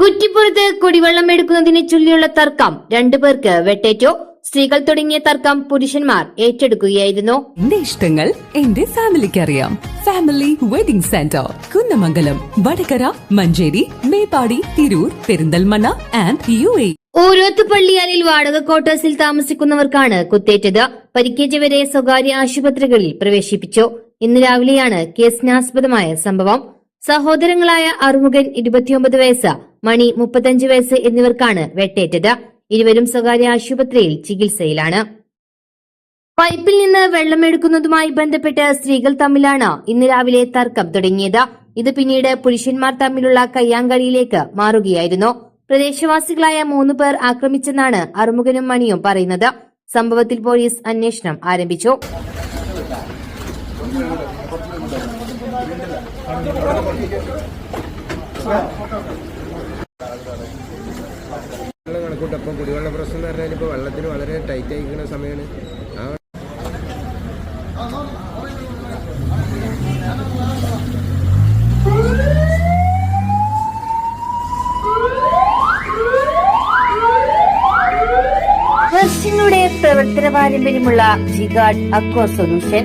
കുറ്റിപ്പുറത്ത് കുടിവെള്ളം എടുക്കുന്നതിനെ ചൊല്ലിയുള്ള തർക്കം. രണ്ടു പേർക്ക് വെട്ടേറ്റോ. സ്ത്രീകൾ തുടങ്ങിയ തർക്കം പുരുഷന്മാർ ഏറ്റെടുക്കുകയായിരുന്നു. എന്റെ ഇഷ്ടങ്ങൾ എന്റെ ഫാമിലിക്ക് അറിയാം family wedding centre Kunnamangalam Vadakara Manjeri Meppadi Tirur Perinthalmanna and U A. ഓരോത്ത് പള്ളിയാലിൽ വാടക ക്വാർട്ടേഴ്സിൽ താമസിക്കുന്നവർക്കാണ് കുത്തേറ്റത്. പരിക്കേറ്റവരെ സ്വകാര്യ ആശുപത്രികളിൽ പ്രവേശിപ്പിച്ചു. ഇന്ന് രാവിലെയാണ് കേസിനാസ്പദമായ സംഭവം. സഹോദരങ്ങളായ അറുമുഖൻ ഇരുപത്തിയൊമ്പത് വയസ്സ് മണി മുപ്പത്തഞ്ച് വയസ്സ് എന്നിവർക്കാണ് വെട്ടേറ്റത്. ഇരുവരും സ്വകാര്യ ആശുപത്രിയിൽ ചികിത്സയിലാണ്. പൈപ്പിൽ നിന്ന് വെള്ളമെടുക്കുന്നതുമായി ബന്ധപ്പെട്ട് സ്ത്രീകൾ തമ്മിലാണ് ഇന്ന് രാവിലെ തർക്കം തുടങ്ങിയത്. ഇത് പിന്നീട് പുരുഷന്മാർ തമ്മിലുള്ള കയ്യാങ്കളിയിലേക്ക് മാറുകയായിരുന്നു. പ്രദേശവാസികളായ മൂന്ന് പേർ ആക്രമിച്ചെന്നാണ് അറുമുഖനും മണിയും പറയുന്നത്. സംഭവത്തിൽ പോലീസ് അന്വേഷണം ആരംഭിച്ചു. വെള്ളം കണക്കൂട്ട്. അപ്പം കുടിവെള്ള പ്രശ്നം എന്ന് പറഞ്ഞാൽ ഇപ്പോൾ വെള്ളത്തിന് വളരെ ടൈറ്റ് ആയിരിക്കുന്ന സമയമാണ് പ്രവർത്തന പാരമ്പര്യമുള്ള ജിഗാഡ് അക്വ സൊല്യൂഷൻ